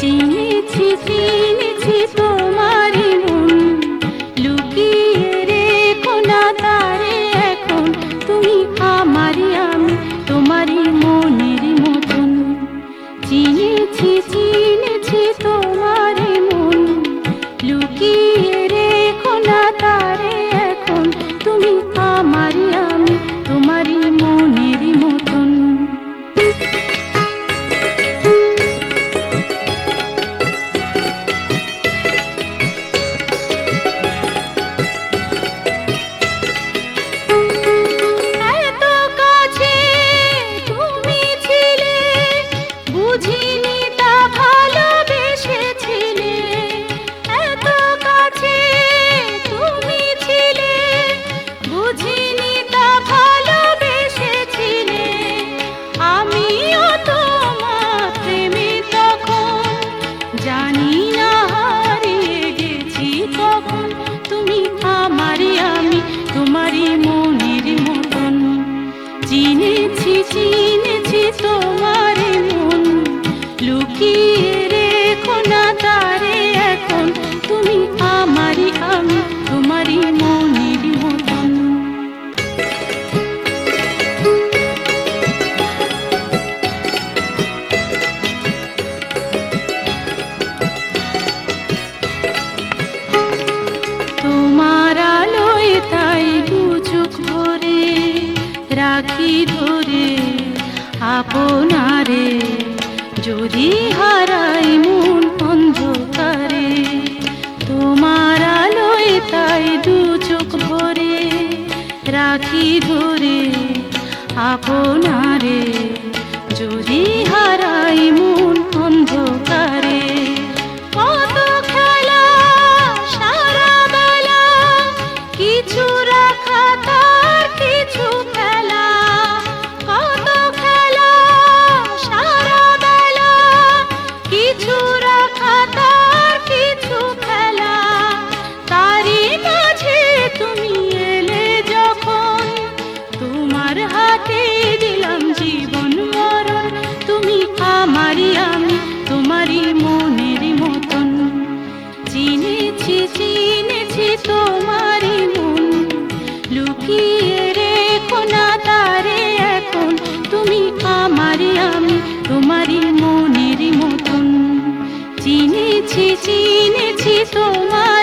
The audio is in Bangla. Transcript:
চিনেছি চিনেছি তোমারই চিনেছি চিনেছি তোমার মন। লুকিয়ে রেখো না তারে এখন। তুমি আমারই আমি তোমারই রাখি ধরে আপনারে। যদি হারাই মন অন্ধকারে, তোমার আলোয় তাই দু চোখ ভরে রাখি ধরে আপনারে। যদি হারাই মন অন্ধকারে কিছু রাখা তার, কিছু খেলা তোমারই মনের মতন। চিনেছি চিনেছি তোমারই মন। লুকিয়ে রেখো না তারে এখন। তুমি আমারই আমি, তোমারই মনের মতন। চিনেছি চিনেছি তোমার